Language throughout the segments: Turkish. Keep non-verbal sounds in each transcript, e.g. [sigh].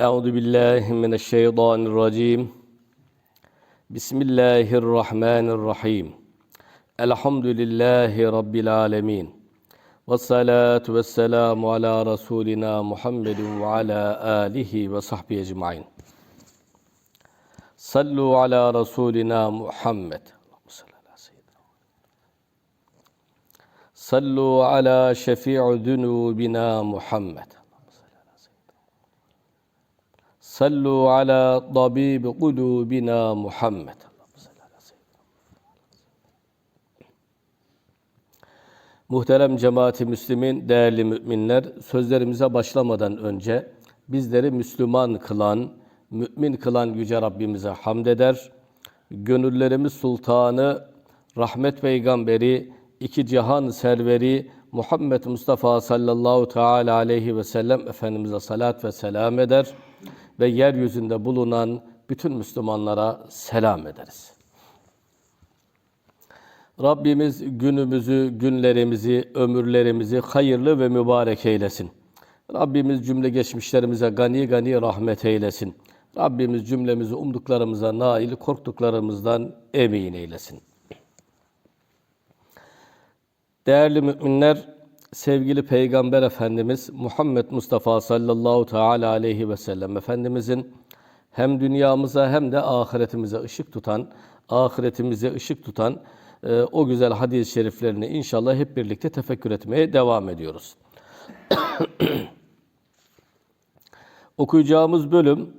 Euzu billahi mineşşeytanirracim. Bismillahirrahmanirrahim. Elhamdülillahi rabbil alamin. Ve salatu vesselamu ala rasulina Muhammedin ve ala alihi ve sahbihi ecmaîn. Sallu ala rasulina Muhammed. Sallu ala şefi'u zunubina Muhammed. Sallu ala tabib kulubina Muhammed. Muhterem cemaati Müslümin, değerli müminler, sözlerimize başlamadan önce bizleri Müslüman kılan, mümin kılan Yüce Rabbimize hamd eder. Gönüllerimiz Sultanı, rahmet peygamberi, iki cihan serveri Muhammed Mustafa sallallahu teala aleyhi ve sellem Efendimiz'e salat ve selam eder ve yeryüzünde bulunan bütün Müslümanlara selam ederiz. Rabbimiz günümüzü, günlerimizi, ömürlerimizi hayırlı ve mübarek eylesin. Rabbimiz cümle geçmişlerimize gani gani rahmet eylesin. Rabbimiz cümlemizi umduklarımıza nail, korktuklarımızdan emin eylesin. Değerli müminler, sevgili Peygamber Efendimiz Muhammed Mustafa sallallahu teala aleyhi ve sellem Efendimizin hem dünyamıza hem de ahiretimize ışık tutan, ahiretimize ışık tutan e, o güzel hadis-i şeriflerini inşallah hep birlikte tefekkür etmeye devam ediyoruz. [coughs] Okuyacağımız bölüm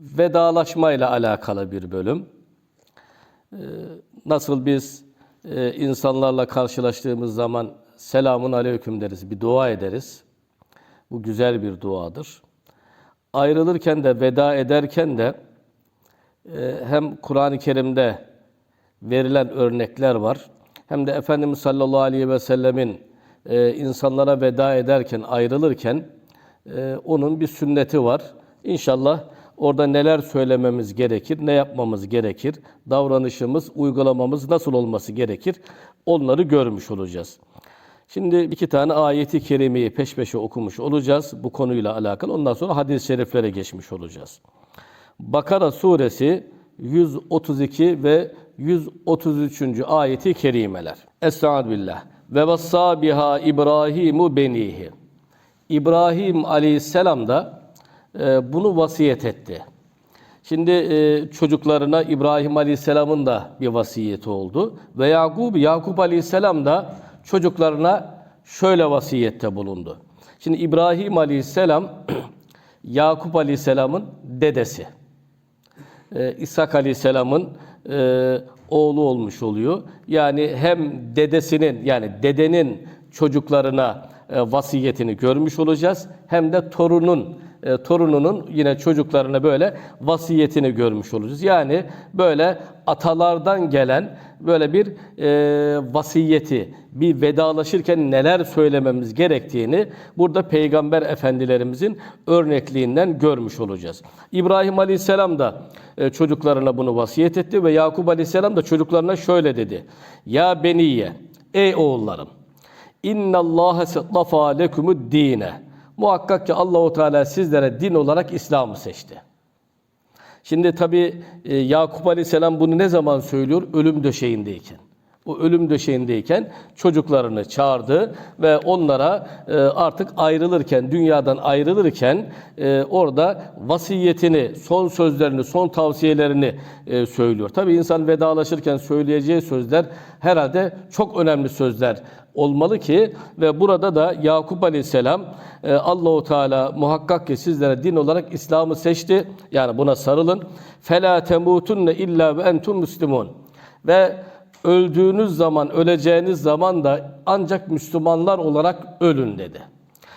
vedalaşmayla alakalı bir bölüm. E, nasıl biz e, insanlarla karşılaştığımız zaman selamun aleyküm deriz, bir dua ederiz. Bu güzel bir duadır. Ayrılırken de, veda ederken de e, hem Kur'an-ı Kerim'de verilen örnekler var, hem de Efendimiz sallallahu aleyhi ve sellemin e, insanlara veda ederken, ayrılırken e, onun bir sünneti var. İnşallah orada neler söylememiz gerekir, ne yapmamız gerekir, davranışımız, uygulamamız nasıl olması gerekir, onları görmüş olacağız. Şimdi iki tane ayeti kerimeyi peş peşe okumuş olacağız bu konuyla alakalı. Ondan sonra hadis-i şeriflere geçmiş olacağız. Bakara suresi 132 ve 133. ayeti kerimeler. Estaizu billah. Ve vassa biha İbrahimu benihi. İbrahim aleyhisselam da e, bunu vasiyet etti. Şimdi e, çocuklarına İbrahim aleyhisselamın da bir vasiyeti oldu. Ve Yakub, Yakup aleyhisselam da çocuklarına şöyle vasiyette bulundu. Şimdi İbrahim Aleyhisselam [clears throat] Yakup Aleyhisselam'ın dedesi. Ee, İshak Aleyhisselam'ın e, oğlu olmuş oluyor. Yani hem dedesinin yani dedenin çocuklarına e, vasiyetini görmüş olacağız hem de torunun e, torununun yine çocuklarına böyle vasiyetini görmüş olacağız. Yani böyle atalardan gelen böyle bir e, vasiyeti, bir vedalaşırken neler söylememiz gerektiğini burada Peygamber Efendilerimizin örnekliğinden görmüş olacağız. İbrahim Aleyhisselam da e, çocuklarına bunu vasiyet etti ve Yakup Aleyhisselam da çocuklarına şöyle dedi. Ya beniye, ey oğullarım, İnna Allah settafa lekumud dine. Muhakkak ki Allahu Teala sizlere din olarak İslam'ı seçti. Şimdi tabi e, Yakup Aleyhisselam bunu ne zaman söylüyor? Ölüm döşeğindeyken. O ölüm döşeğindeyken çocuklarını çağırdı ve onlara e, artık ayrılırken, dünyadan ayrılırken e, orada vasiyetini, son sözlerini, son tavsiyelerini e, söylüyor. Tabi insan vedalaşırken söyleyeceği sözler herhalde çok önemli sözler olmalı ki ve burada da Yakup Aleyhisselam Allahu Teala muhakkak ki sizlere din olarak İslam'ı seçti. Yani buna sarılın. Fela temutunne illa ve entum muslimun. Ve öldüğünüz zaman, öleceğiniz zaman da ancak Müslümanlar olarak ölün dedi.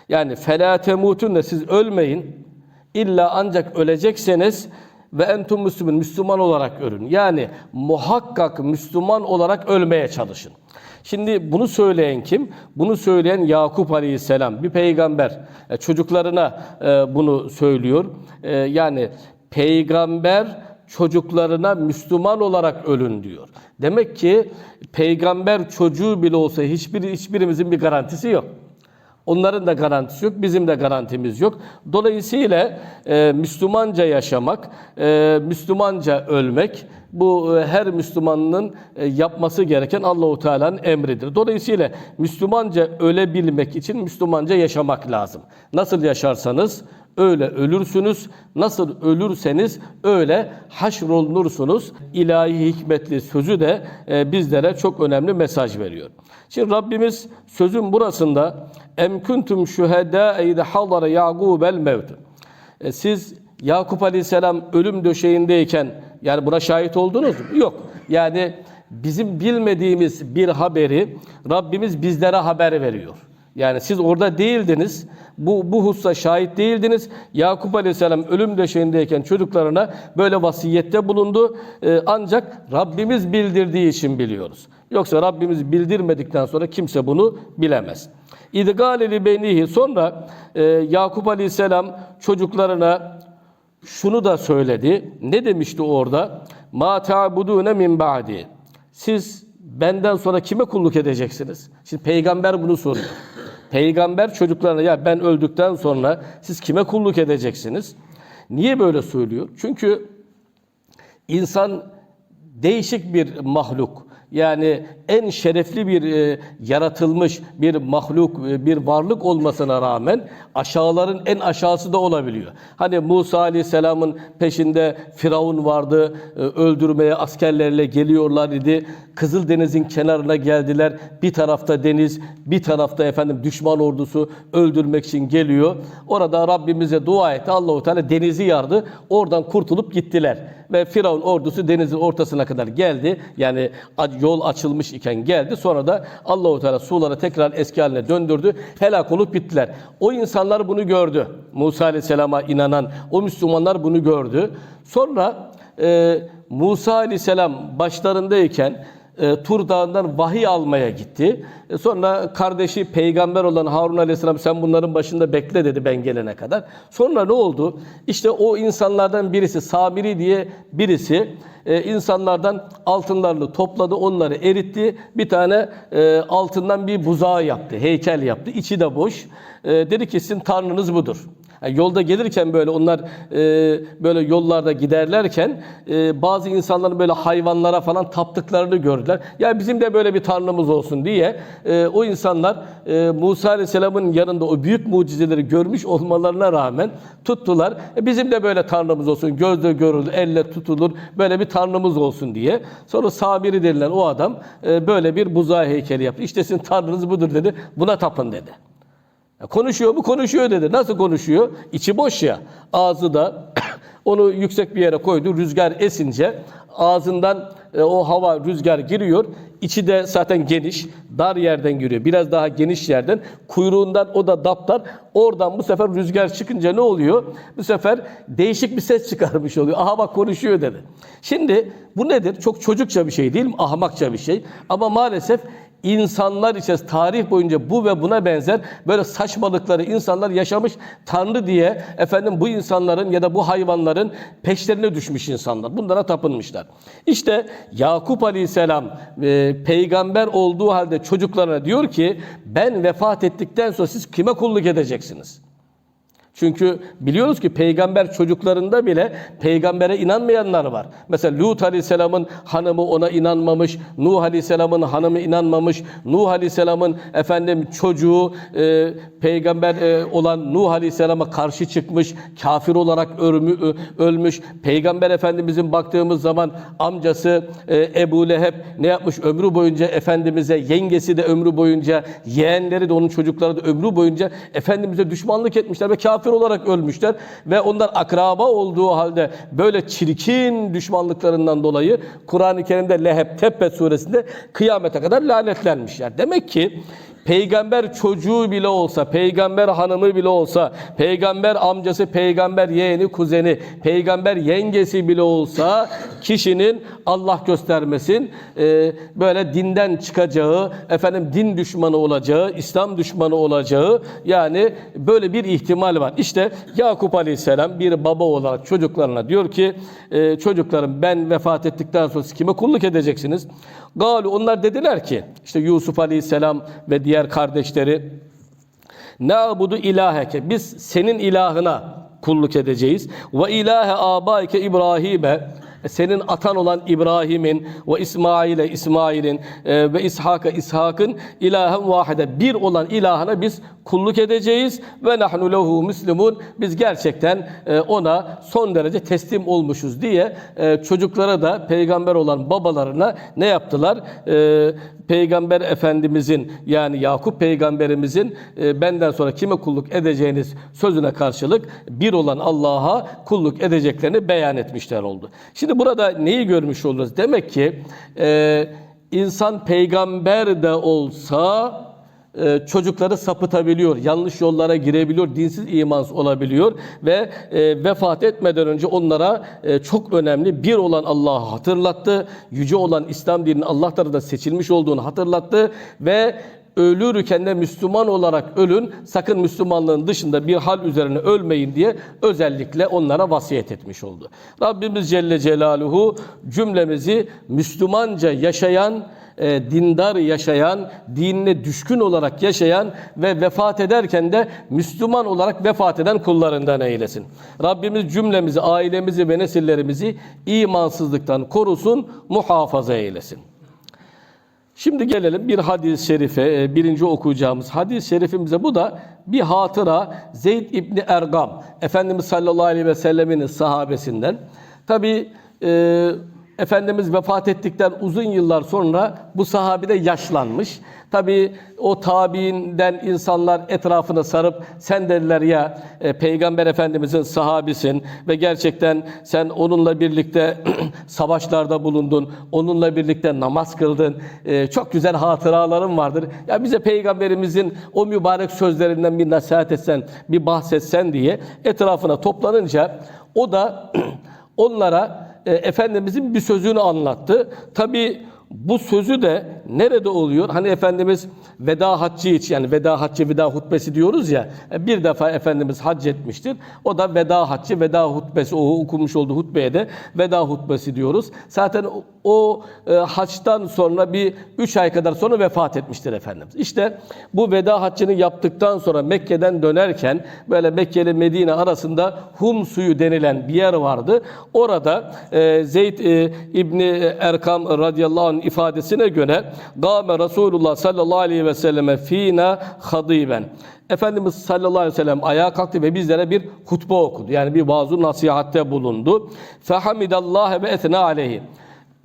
Yani fela temutunne siz ölmeyin. İlla ancak ölecekseniz ve entum müslümin Müslüman olarak ölün. Yani muhakkak Müslüman olarak ölmeye çalışın. Şimdi bunu söyleyen kim? Bunu söyleyen Yakup Aleyhisselam bir peygamber. E, çocuklarına e, bunu söylüyor. E, yani peygamber çocuklarına Müslüman olarak ölün diyor. Demek ki peygamber çocuğu bile olsa hiçbir hiçbirimizin bir garantisi yok. Onların da garantisi yok, bizim de garantimiz yok. Dolayısıyla e, Müslümanca yaşamak, e, Müslümanca ölmek bu e, her Müslümanın e, yapması gereken Allahu Teala'nın emridir. Dolayısıyla Müslümanca ölebilmek için Müslümanca yaşamak lazım. Nasıl yaşarsanız öyle ölürsünüz. Nasıl ölürseniz öyle haşrolunursunuz. İlahi hikmetli sözü de e, bizlere çok önemli mesaj veriyor. Şimdi Rabbimiz sözün burasında em kuntum şuhedâ id hadara Yaqubel mevt. E, Siz Yakup Aleyhisselam ölüm döşeğindeyken yani buna şahit oldunuz mu? Yok. Yani bizim bilmediğimiz bir haberi Rabbimiz bizlere haber veriyor. Yani siz orada değildiniz. Bu, bu hususa şahit değildiniz. Yakup Aleyhisselam ölüm döşeğindeyken çocuklarına böyle vasiyette bulundu. Ee, ancak Rabbimiz bildirdiği için biliyoruz. Yoksa Rabbimiz bildirmedikten sonra kimse bunu bilemez. İdgaleli beynihi sonra e, Yakup Aleyhisselam çocuklarına şunu da söyledi. Ne demişti orada? Ma ta'budune min ba'di. Siz benden sonra kime kulluk edeceksiniz? Şimdi peygamber bunu soruyor. Peygamber çocuklarına ya ben öldükten sonra siz kime kulluk edeceksiniz? Niye böyle söylüyor? Çünkü insan değişik bir mahluk. Yani en şerefli bir e, yaratılmış bir mahluk, e, bir varlık olmasına rağmen aşağıların en aşağısı da olabiliyor. Hani Musa Aleyhisselam'ın peşinde Firavun vardı, e, öldürmeye askerlerle geliyorlar idi. Kızıldeniz'in kenarına geldiler. Bir tarafta deniz, bir tarafta efendim düşman ordusu öldürmek için geliyor. Orada Rabbimize dua etti. Allahu Teala denizi yardı. Oradan kurtulup gittiler. Ve Firavun ordusu denizin ortasına kadar geldi. Yani yol açılmış iken geldi. Sonra da Allahu Teala suları tekrar eski haline döndürdü. Helak olup bittiler. O insanlar bunu gördü. Musa Aleyhisselam'a inanan o Müslümanlar bunu gördü. Sonra e, Musa Aleyhisselam başlarındayken e, Tur Dağı'ndan vahiy almaya gitti. E, sonra kardeşi peygamber olan Harun Aleyhisselam sen bunların başında bekle dedi ben gelene kadar. Sonra ne oldu? İşte o insanlardan birisi Samiri diye birisi e, insanlardan altınlarını topladı, onları eritti. Bir tane altından bir buzağı yaptı, heykel yaptı. İçi de boş. Dedi ki sizin tanrınız budur. Yani yolda gelirken böyle onlar e, böyle yollarda giderlerken e, bazı insanların böyle hayvanlara falan taptıklarını gördüler. Ya bizim de böyle bir tanrımız olsun diye e, o insanlar e, Musa Aleyhisselam'ın yanında o büyük mucizeleri görmüş olmalarına rağmen tuttular. E, bizim de böyle tanrımız olsun. Gözle görülür, elle tutulur. Böyle bir tanrımız olsun diye. Sonra Sabiri denilen o adam e, böyle bir buzağı heykeli yaptı. İşte sizin tanrınız budur dedi. Buna tapın dedi. Konuşuyor mu? Konuşuyor dedi. Nasıl konuşuyor? İçi boş ya. Ağzı da [clears throat] onu yüksek bir yere koydu. Rüzgar esince ağzından e, o hava rüzgar giriyor. İçi de zaten geniş, dar yerden giriyor. Biraz daha geniş yerden. Kuyruğundan o da daptar. Oradan bu sefer rüzgar çıkınca ne oluyor? Bu sefer değişik bir ses çıkarmış oluyor. Aha bak konuşuyor dedi. Şimdi bu nedir? Çok çocukça bir şey değil mi? Ahmakça bir şey. Ama maalesef insanlar içerisinde tarih boyunca bu ve buna benzer böyle saçmalıkları insanlar yaşamış Tanrı diye efendim bu insanların ya da bu hayvanların peşlerine düşmüş insanlar. Bunlara tapınmışlar. İşte Yakup Aleyhisselam e, peygamber olduğu halde çocuklarına diyor ki ben vefat ettikten sonra siz kime kulluk edeceksiniz? Çünkü biliyoruz ki peygamber çocuklarında bile peygambere inanmayanlar var. Mesela Lut Aleyhisselam'ın hanımı ona inanmamış, Nuh Aleyhisselam'ın hanımı inanmamış, Nuh Aleyhisselam'ın efendim çocuğu e, peygamber e, olan Nuh Aleyhisselam'a karşı çıkmış, kafir olarak ölmü, ö- ölmüş. Peygamber Efendimizin baktığımız zaman amcası e, Ebu Leheb ne yapmış ömrü boyunca Efendimiz'e, yengesi de ömrü boyunca, yeğenleri de onun çocukları da ömrü boyunca Efendimiz'e düşmanlık etmişler ve kafir olarak ölmüşler. Ve onlar akraba olduğu halde böyle çirkin düşmanlıklarından dolayı Kur'an-ı Kerim'de Leheb Tebbet suresinde kıyamete kadar lanetlenmişler. Demek ki Peygamber çocuğu bile olsa, peygamber hanımı bile olsa, peygamber amcası, peygamber yeğeni, kuzeni, peygamber yengesi bile olsa kişinin Allah göstermesin e, böyle dinden çıkacağı, efendim din düşmanı olacağı, İslam düşmanı olacağı yani böyle bir ihtimal var. İşte Yakup Aleyhisselam bir baba olarak çocuklarına diyor ki e, çocuklarım ben vefat ettikten sonra kime kulluk edeceksiniz? Galu onlar dediler ki işte Yusuf Aleyhisselam ve diğer kardeşleri Na'budu ilaheke. Biz senin ilahına kulluk edeceğiz. Ve ilahe abaike İbrahim'e senin atan olan İbrahim'in ve İsmail'e İsmail'in e, ve İshak'a İshak'ın ilahen vahide bir olan ilahına biz kulluk edeceğiz ve nahnu lehu muslimun biz gerçekten e, ona son derece teslim olmuşuz diye e, çocuklara da peygamber olan babalarına ne yaptılar? E, Peygamber Efendimizin yani Yakup peygamberimizin e, benden sonra kime kulluk edeceğiniz sözüne karşılık bir olan Allah'a kulluk edeceklerini beyan etmişler oldu. Şimdi burada neyi görmüş oluruz? Demek ki e, insan peygamber de olsa e, çocukları sapıtabiliyor, yanlış yollara girebiliyor, dinsiz imansız olabiliyor ve e, vefat etmeden önce onlara e, çok önemli bir olan Allah'ı hatırlattı, yüce olan İslam dininin Allah tarafından seçilmiş olduğunu hatırlattı ve ölürken de Müslüman olarak ölün, sakın Müslümanlığın dışında bir hal üzerine ölmeyin diye özellikle onlara vasiyet etmiş oldu. Rabbimiz Celle Celaluhu cümlemizi Müslümanca yaşayan, e, dindar yaşayan, dinine düşkün olarak yaşayan ve vefat ederken de Müslüman olarak vefat eden kullarından eylesin. Rabbimiz cümlemizi, ailemizi ve nesillerimizi imansızlıktan korusun, muhafaza eylesin. Şimdi gelelim bir hadis-i şerife, e, birinci okuyacağımız hadis-i şerifimize. Bu da bir hatıra Zeyd İbni Ergam, Efendimiz sallallahu aleyhi ve sellemin sahabesinden. Tabi e, Efendimiz vefat ettikten uzun yıllar sonra bu sahabi de yaşlanmış. Tabi o tabiinden insanlar etrafını sarıp sen dediler ya e, Peygamber Efendimizin sahabisin ve gerçekten sen onunla birlikte [clears throat] savaşlarda bulundun, onunla birlikte namaz kıldın. E, çok güzel hatıraların vardır. Ya bize Peygamberimizin o mübarek sözlerinden bir nasihat etsen, bir bahsetsen diye etrafına toplanınca o da [clears throat] onlara e, Efendimizin bir sözünü anlattı. Tabi bu sözü de nerede oluyor? Hani Efendimiz veda haccı için yani veda haccı veda hutbesi diyoruz ya e, bir defa Efendimiz hac etmiştir. O da veda haccı veda hutbesi o okumuş olduğu hutbeye de veda hutbesi diyoruz. Zaten o, e, haçtan sonra bir üç ay kadar sonra vefat etmiştir Efendimiz. İşte bu veda haccını yaptıktan sonra Mekke'den dönerken böyle Mekke ile Medine arasında Hum suyu denilen bir yer vardı. Orada e, Zeyd e, İbni Erkam radıyallahu anh ifadesine göre Gâme Resulullah sallallahu aleyhi ve selleme fîna hadiben. Efendimiz sallallahu aleyhi ve sellem ayağa kalktı ve bizlere bir hutbe okudu. Yani bir vaaz nasihatte bulundu. Fehamidallâhe ve etna aleyhi.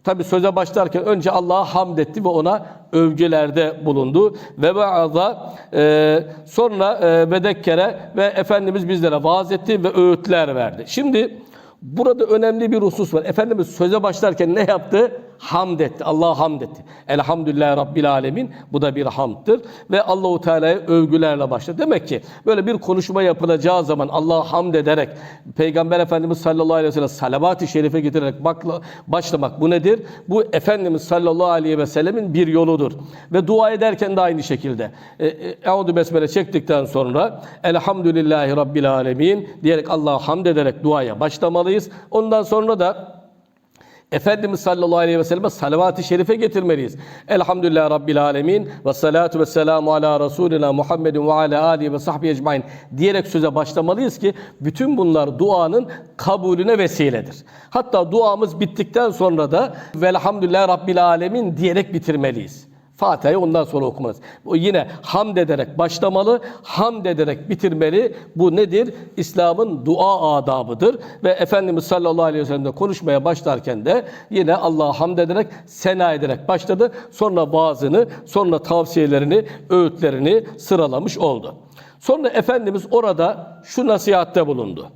Tabi söze başlarken önce Allah'a hamd etti ve ona övgülerde bulundu. Ve ba'da e, sonra e, vedekkere ve Efendimiz bizlere vaaz etti ve öğütler verdi. Şimdi burada önemli bir husus var. Efendimiz söze başlarken ne yaptı? Hamd etti. Allah'a hamd etti. Elhamdülillah Rabbil Alemin. Bu da bir hamdtır. Ve Allahu Teala'ya övgülerle başladı. Demek ki böyle bir konuşma yapılacağı zaman Allah'a hamd ederek Peygamber Efendimiz sallallahu aleyhi ve sellem salavat-ı şerife getirerek bakla, başlamak bu nedir? Bu Efendimiz sallallahu aleyhi ve sellemin bir yoludur. Ve dua ederken de aynı şekilde. E, e, Besmele çektikten sonra Elhamdülillahi Rabbil Alemin diyerek Allah'a hamd ederek duaya başlamalıyız. Ondan sonra da Efendimiz sallallahu aleyhi ve selleme salavat-ı şerife getirmeliyiz. Elhamdülillah Rabbil alemin ve salatu ve selamu ala Resulina Muhammedin ve ala alihi ve sahbihi ecmain diyerek söze başlamalıyız ki bütün bunlar duanın kabulüne vesiledir. Hatta duamız bittikten sonra da velhamdülillah Rabbil alemin diyerek bitirmeliyiz. Fatiha'yı ondan sonra okumalıyız. O yine hamd ederek başlamalı, hamd ederek bitirmeli. Bu nedir? İslam'ın dua adabıdır. Ve Efendimiz sallallahu aleyhi ve sellem de konuşmaya başlarken de yine Allah'a hamd ederek, sena ederek başladı. Sonra vaazını, sonra tavsiyelerini, öğütlerini sıralamış oldu. Sonra Efendimiz orada şu nasihatte bulundu.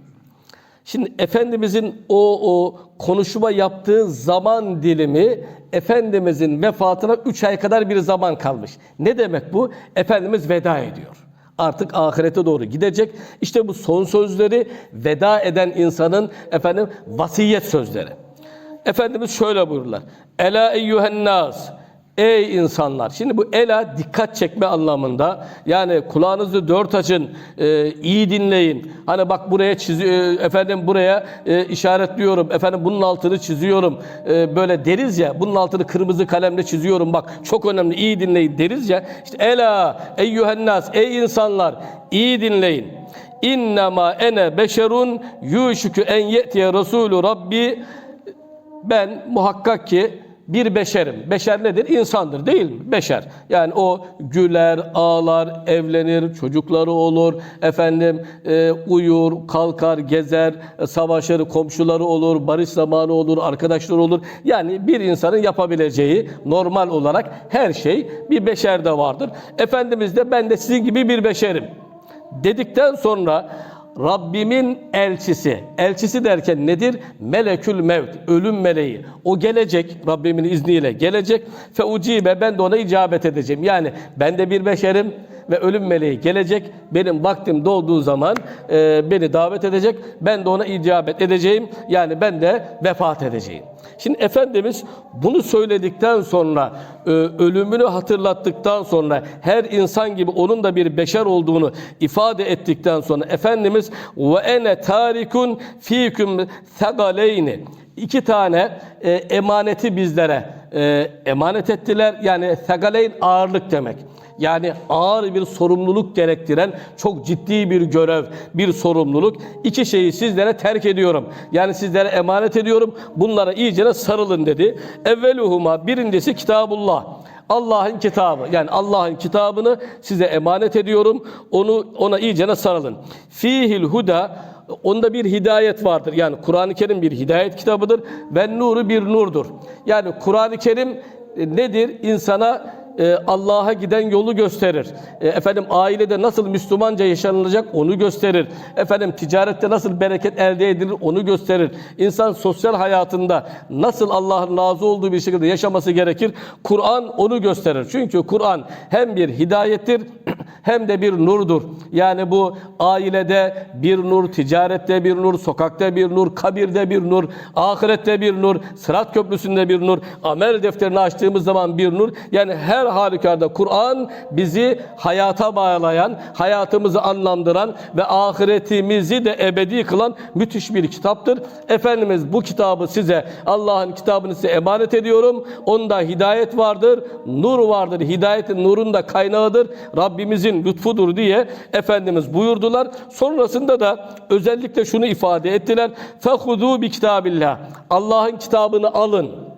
Şimdi Efendimizin o, o konuşma yaptığı zaman dilimi Efendimizin vefatına 3 ay kadar bir zaman kalmış. Ne demek bu? Efendimiz veda ediyor. Artık ahirete doğru gidecek. İşte bu son sözleri veda eden insanın efendim vasiyet sözleri. Efendimiz şöyle buyururlar. Ela eyyühen. Ey insanlar! Şimdi bu ela dikkat çekme anlamında. Yani kulağınızı dört açın, e, iyi dinleyin. Hani bak buraya çizi, e, efendim buraya e, işaretliyorum, efendim bunun altını çiziyorum. E, böyle deriz ya, bunun altını kırmızı kalemle çiziyorum. Bak çok önemli, iyi dinleyin deriz ya. İşte ela, eyyühennas, ey insanlar, iyi dinleyin. İnnemâ ene beşerun yuşükü en ye'tiye Resulü Rabbi ben muhakkak ki bir beşerim. Beşer nedir? İnsandır değil mi? Beşer. Yani o güler, ağlar, evlenir, çocukları olur, efendim e, uyur, kalkar, gezer, e, savaşır, komşuları olur, barış zamanı olur, arkadaşları olur. Yani bir insanın yapabileceği normal olarak her şey bir beşerde vardır. Efendimiz de ben de sizin gibi bir beşerim dedikten sonra Rabbimin elçisi. Elçisi derken nedir? Melekül mevt, ölüm meleği. O gelecek, Rabbimin izniyle gelecek. Fe ucibe ben de ona icabet edeceğim. Yani ben de bir beşerim ve ölüm meleği gelecek. Benim vaktim dolduğu zaman e, beni davet edecek. Ben de ona icabet edeceğim. Yani ben de vefat edeceğim. Şimdi Efendimiz bunu söyledikten sonra, e, ölümünü hatırlattıktan sonra, her insan gibi onun da bir beşer olduğunu ifade ettikten sonra Efendimiz ve ene tarikun fikum segaleyni iki tane e, emaneti bizlere e, emanet ettiler. Yani segaleyn ağırlık demek. Yani ağır bir sorumluluk gerektiren çok ciddi bir görev, bir sorumluluk. İki şeyi sizlere terk ediyorum. Yani sizlere emanet ediyorum. Bunlara iyicene sarılın dedi. Evveluhuma birincisi kitabullah. Allah'ın kitabı yani Allah'ın kitabını size emanet ediyorum. Onu ona iyicene sarılın. Fihil huda Onda bir hidayet vardır. Yani Kur'an-ı Kerim bir hidayet kitabıdır. ve nuru bir nurdur. Yani Kur'an-ı Kerim e, nedir? İnsana e, Allah'a giden yolu gösterir. E, efendim ailede nasıl Müslümanca yaşanılacak onu gösterir. Efendim ticarette nasıl bereket elde edilir onu gösterir. İnsan sosyal hayatında nasıl Allah'ın razı olduğu bir şekilde yaşaması gerekir. Kur'an onu gösterir. Çünkü Kur'an hem bir hidayettir [clears throat] hem de bir nurdur. Yani bu ailede bir nur, ticarette bir nur, sokakta bir nur, kabirde bir nur, ahirette bir nur, sırat köprüsünde bir nur, amel defterini açtığımız zaman bir nur. Yani her halükarda Kur'an bizi hayata bağlayan, hayatımızı anlamdıran ve ahiretimizi de ebedi kılan müthiş bir kitaptır. Efendimiz bu kitabı size, Allah'ın kitabını size emanet ediyorum. Onda hidayet vardır, nur vardır. Hidayetin nurun da kaynağıdır. Rabbimizin lütfudur diye Efendimiz buyurdular. Sonrasında da özellikle şunu ifade ettiler. Bi kitabillah. Allah'ın kitabını alın.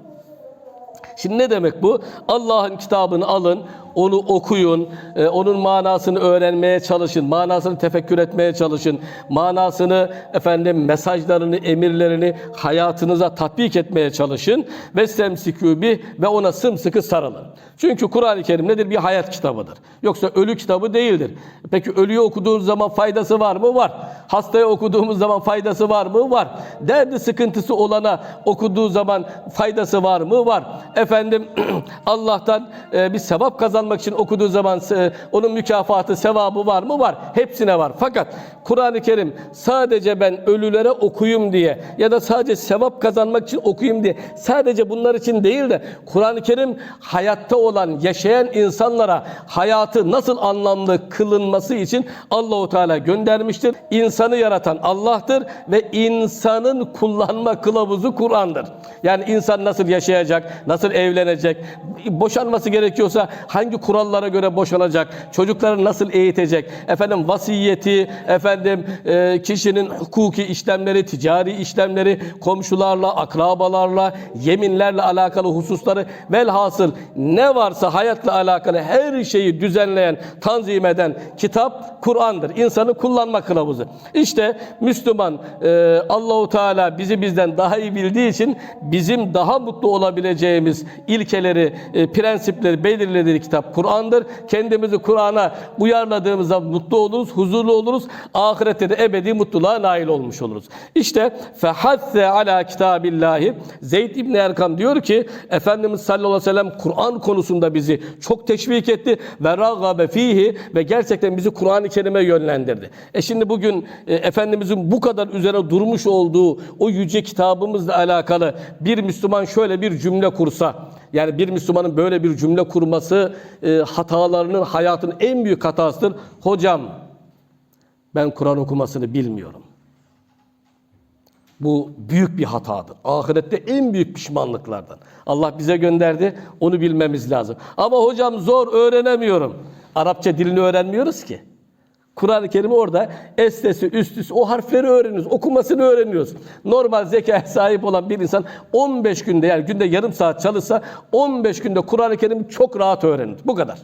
Şimdi ne demek bu? Allah'ın kitabını alın, onu okuyun, e, onun manasını öğrenmeye çalışın, manasını tefekkür etmeye çalışın, manasını efendim mesajlarını, emirlerini hayatınıza tatbik etmeye çalışın ve semsikübi ve ona sımsıkı sarılın. Çünkü Kur'an-ı Kerim nedir? Bir hayat kitabıdır. Yoksa ölü kitabı değildir. Peki ölüyü okuduğunuz zaman faydası var mı? Var. Hastaya okuduğumuz zaman faydası var mı? Var. Derdi sıkıntısı olana okuduğu zaman faydası var mı? Var. Efendim [clears throat] Allah'tan e, bir sevap kazanmak için okuduğu zaman e, onun mükafatı, sevabı var mı? Var. Hepsine var. Fakat Kur'an-ı Kerim sadece ben ölülere okuyayım diye ya da sadece sevap kazanmak için okuyayım diye sadece bunlar için değil de Kur'an-ı Kerim hayatta olan, yaşayan insanlara hayatı nasıl anlamlı kılınması için Allahu Teala göndermiştir. İnsanı yaratan Allah'tır ve insanın kullanma kılavuzu Kur'an'dır. Yani insan nasıl yaşayacak, nasıl evlenecek, boşanması gerekiyorsa hangi kurallara göre boşanacak, çocukları nasıl eğitecek, efendim vasiyeti, efendim e, kişinin hukuki işlemleri, ticari işlemleri, komşularla, akrabalarla, yeminlerle alakalı hususları velhasıl ne varsa hayatla alakalı her şeyi düzenleyen, tanzim eden kitap Kur'an'dır. İnsanı kullanma kılavuzu. İşte Müslüman e, Allahu Teala bizi bizden daha iyi bildiği için bizim daha mutlu olabileceğimiz ilkeleri, e, prensipleri belirlediği kitap Kur'an'dır. Kendimizi Kur'an'a uyarladığımızda mutlu oluruz, huzurlu oluruz. Ahirette de ebedi mutluluğa nail olmuş oluruz. İşte fehasse ala kitabillahi Zeyd İbni Erkam diyor ki Efendimiz sallallahu aleyhi ve sellem Kur'an konusunda bizi çok teşvik etti ve ragabe fihi ve gerçekten bizi Kur'an-ı Kerim'e yönlendirdi. E şimdi bugün e, Efendimizin bu kadar üzerine durmuş olduğu o yüce kitabımızla alakalı bir Müslüman şöyle bir cümle kursa Yani bir Müslümanın böyle bir cümle kurması e, hatalarının hayatın en büyük hatasıdır. Hocam ben Kur'an okumasını bilmiyorum. Bu büyük bir hatadır. Ahirette en büyük pişmanlıklardan. Allah bize gönderdi, onu bilmemiz lazım. Ama hocam zor, öğrenemiyorum. Arapça dilini öğrenmiyoruz ki. Kur'an-ı Kerim orada estesi, üstüsü, o harfleri öğreniyoruz, okumasını öğreniyoruz. Normal zekaya sahip olan bir insan 15 günde yani günde yarım saat çalışsa 15 günde Kur'an-ı Kerim'i çok rahat öğrenir. Bu kadar.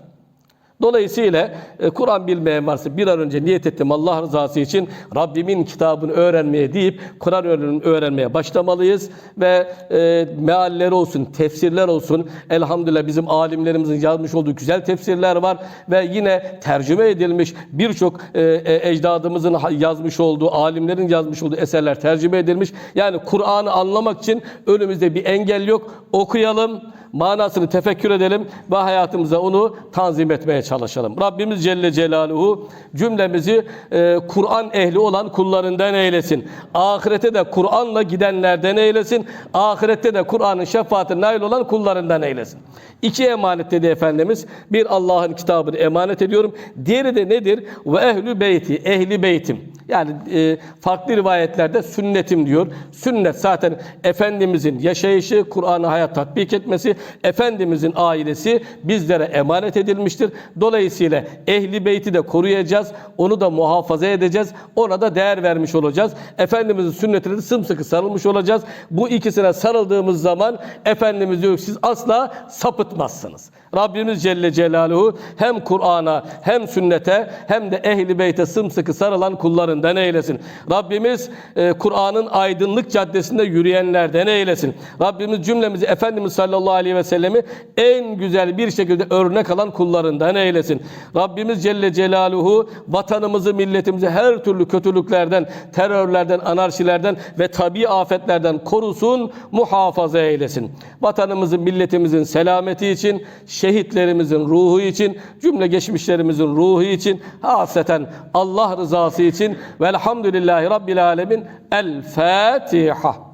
Dolayısıyla e, Kur'an bilmeyen varsa bir an önce niyet ettim Allah rızası için Rabbimin kitabını öğrenmeye deyip Kur'an öğren- öğrenmeye başlamalıyız ve e, mealleri olsun, tefsirler olsun. Elhamdülillah bizim alimlerimizin yazmış olduğu güzel tefsirler var ve yine tercüme edilmiş birçok e, e, ecdadımızın yazmış olduğu, alimlerin yazmış olduğu eserler tercüme edilmiş. Yani Kur'an'ı anlamak için önümüzde bir engel yok. Okuyalım manasını tefekkür edelim ve hayatımıza onu tanzim etmeye çalışalım. Rabbimiz Celle Celaluhu cümlemizi e, Kur'an ehli olan kullarından eylesin. Ahirete de Kur'an'la gidenlerden eylesin. Ahirette de Kur'an'ın şefaatine nail olan kullarından eylesin. İki emanet dedi Efendimiz. Bir Allah'ın kitabını emanet ediyorum. Diğeri de nedir? Ve ehlü beyti, ehli beytim. Yani e, farklı rivayetlerde sünnetim diyor. Sünnet zaten Efendimizin yaşayışı, Kur'an'ı hayat tatbik etmesi, Efendimizin ailesi bizlere emanet edilmiştir. Dolayısıyla ehli beyti de koruyacağız, onu da muhafaza edeceğiz, ona da değer vermiş olacağız. Efendimizin sünnetine de sımsıkı sarılmış olacağız. Bu ikisine sarıldığımız zaman Efendimiz diyor siz asla sapıtmazsınız. Rabbimiz Celle Celaluhu hem Kur'an'a hem sünnete hem de ehli beyte sımsıkı sarılan kullarından eylesin. Rabbimiz e, Kur'an'ın aydınlık caddesinde yürüyenlerden eylesin. Rabbimiz cümlemizi Efendimiz sallallahu aleyhi ve sellemi en güzel bir şekilde örnek alan kullarından eylesin. Rabbimiz Celle Celaluhu vatanımızı, milletimizi her türlü kötülüklerden, terörlerden, anarşilerden ve tabi afetlerden korusun, muhafaza eylesin. Vatanımızın, milletimizin selameti için, şehitlerimizin ruhu için, cümle geçmişlerimizin ruhu için, hasreten Allah rızası için velhamdülillahi Rabbil Alemin. El Fatiha.